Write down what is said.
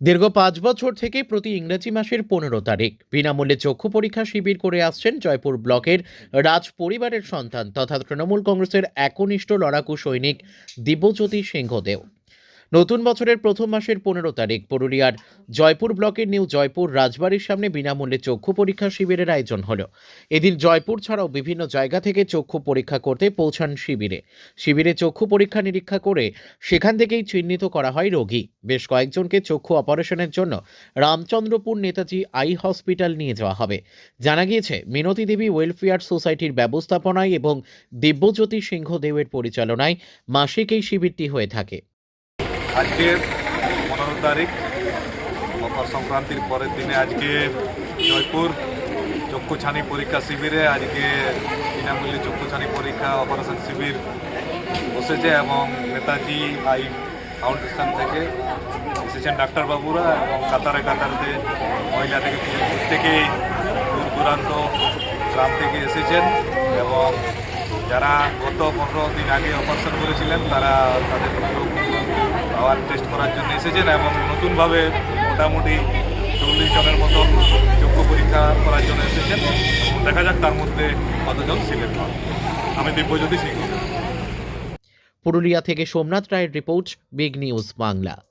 দীর্ঘ পাঁচ বছর থেকে প্রতি ইংরেজি মাসের পনেরো তারিখ। বিনামূল্যে চক্ষু পরীক্ষা শিবির করে আসছেন জয়পুর ব্লকের রাজ পরিবারের সন্তান তথা তৃণমূল কংগ্রেসের একনিষ্ঠ লড়াকু সৈনিক দিব্যজ্যোতি সিংহদেও। নতুন বছরের প্রথম মাসের পনেরো তারিখ, পুরুলিয়ার জয়পুর ব্লকের নিউ জয়পুর রাজবাড়ির সামনে বিনামূল্যে চক্ষু পরীক্ষা শিবিরের আয়োজন হলো। এদিন জয়পুর ছাড়াও বিভিন্ন জায়গা থেকে চক্ষু পরীক্ষা করতে পৌঁছান শিবিরে। শিবিরে চক্ষু পরীক্ষা নিরীক্ষা করে সেখান থেকেই চিহ্নিত করা হয় রোগী। বেশ কয়েকজনকে চক্ষু অপারেশনের জন্য রামচন্দ্রপুর নেতাজি আই হসপিটাল নিয়ে যাওয়া হবে। জানা গিয়েছে, মিনতি দেবী ওয়েলফেয়ার সোসাইটির ব্যবস্থাপনায় এবং দিব্যজ্যোতি সিংহদেবের পরিচালনায় মাসিক এই শিবিরটি হয়ে থাকে। আজকের পনেরো তারিখ, মকর সংক্রান্তির পরের দিনে আজকে জয়পুর চক্ষু ছানি পরীক্ষা শিবিরে আজকে বিনামূল্যে চক্ষু ছানি পরীক্ষা অপারেশন শিবির বসেছে এবং নেতাজি আই ফাউন্ডেশন থেকে এসেছেন ডাক্তারবাবুরা এবং কাতারে কাতারতে মহিলা থেকে প্রত্যেকেই দূর দূরান্ত গ্রাম থেকে এসেছেন এবং যারা গত পনেরো দিন আগে অপারেশন করেছিলেন, তারা তাদের রোগ আবার টেস্ট করার জন্য এসেছেন এবং নতুনভাবে মোটামুটি চল্লিশ জনের মতো যোগ্য পরীক্ষা করার জন্য এসেছেন। দেখা যাক তার মধ্যে কতজন সিলেক্ট হন। আমি দিব্যজ্যোতি সিংহ। পুরুলিয়া থেকে সোমনাথ রায়ের রিপোর্ট, বিগ নিউজ বাংলা।